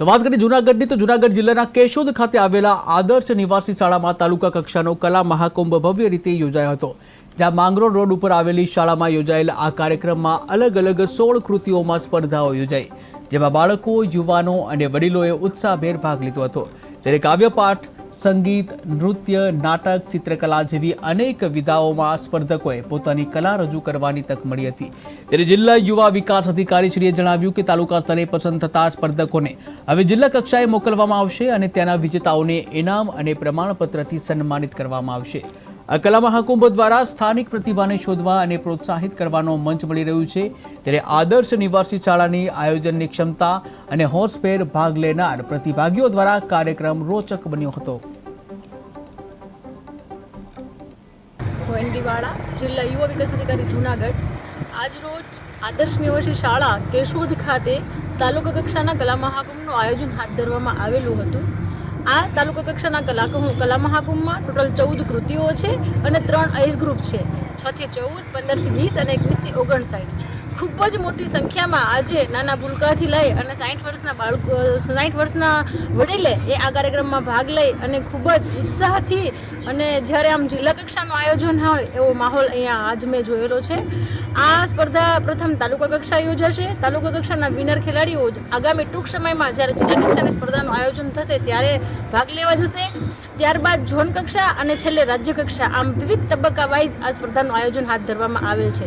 તો વાત કરીએ જૂનાગઢની, તો જૂનાગઢ જિલ્લાના કેશોદ ખાતે આવેલા આદર્શ નિવાસી શાળામાં તાલુકા કક્ષાનો કલા મહાકુંભ ભવ્ય રીતે યોજાયો હતો, જ્યાં માંગરોળ રોડ ઉપર આવેલી શાળામાં યોજાયેલા આ કાર્યક્રમમાં અલગ અલગ સોળ કૃતિઓમાં સ્પર્ધાઓ યોજાઈ, જેમાં બાળકો, યુવાનો અને વડીલોએ ઉત્સાહભેર ભાગ લીધો હતો. ત્યારે કાવ્યપાઠ સંગીત, નૃત્ય, નાટક, ચિત્રકલા જેવી અનેક વિધાઓમાં સ્પર્ધકોએ પોતાની કલા રજૂ કરવાની તક મળી હતી. ત્યારે જિલ્લા યુવા વિકાસ અધિકારીશ્રીએ જણાવ્યું કે તાલુકા સ્તરે પસંદ થતા સ્પર્ધકોને હવે જિલ્લા કક્ષાએ મોકલવામાં આવશે અને ત્યાંના વિજેતાઓને ઇનામ અને પ્રમાણપત્રથી સન્માનિત કરવામાં આવશે. આ કલા મહાકુંભ દ્વારા સ્થાનિક પ્રતિભાને શોધવા અને પ્રોત્સાહિત કરવાનો મંચ મળી રહ્યું છે. ત્યારે આદર્શ નિવાસી શાળાની આયોજનની ક્ષમતા અને હોંશભેર ભાગ લેનાર પ્રતિભાગીઓ દ્વારા કાર્યક્રમ રોચક બન્યો હતો. ગોયંદીવાડા, જિલ્લા યુવા વિકાસ અધિકારી જુનાગઢ. આજરોજ આદર્શ નિવાસી શાળા કેશોદ ખાતે તાલુકા કક્ષાના કલા મહાકુંભનું આયોજન હાથ ધરવામાં આવેલું હતું. આ તાલુકા કક્ષાના કલાકુંભ કલા મહાકુંભમાં ટોટલ ચૌદ કૃતિઓ છે અને ત્રણ આઈસ ગ્રુપ છે. છથી ચૌદ પંદરથી વીસ અને એકવીસથી ઓગણસાઠ. ખૂબ જ મોટી સંખ્યામાં આજે નાના ભૂલકાથી લઈ અને સાઠ વર્ષના બાળકો સાઠ વર્ષના વડીલે એ આ કાર્યક્રમમાં ભાગ લઈ અને ખૂબ જ ઉત્સાહથી અને જ્યારે આમ જિલ્લા કક્ષાનું આયોજન હોય એવો માહોલ અહીંયા આજ મેં જોયેલો છે. આ સ્પર્ધા પ્રથમ તાલુકા કક્ષા યોજાશે. તાલુકા કક્ષાના વિનર ખેલાડીઓ આગામી ટૂંક સમયમાં જ્યારે જિલ્લા કક્ષાની સ્પર્ધાનું આયોજન થશે ત્યારે ભાગ લેવા જશે. ત્યારબાદ ઝોન કક્ષા અને છેલ્લે રાજ્ય કક્ષા. આમ વિવિધ તબક્કા વાઇઝ આ સ્પર્ધાનું આયોજન હાથ ધરવામાં આવેલ છે.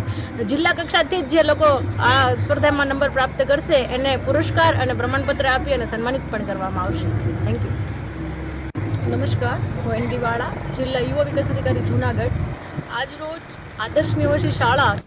જિલ્લા કક્ષાથી જ જે લોકો આ સ્પર્ધામાં નંબર પ્રાપ્ત કરશે, એને પુરસ્કાર અને પ્રમાણપત્ર આપી અને સન્માનિત પણ કરવામાં આવશે. થેન્ક યુ નમસ્કાર, હું એનડીવાળા જિલ્લા યુવા વિકાસ અધિકારી જુનાગઢ. આજરોજ આદર્શ નિવાસી શાળા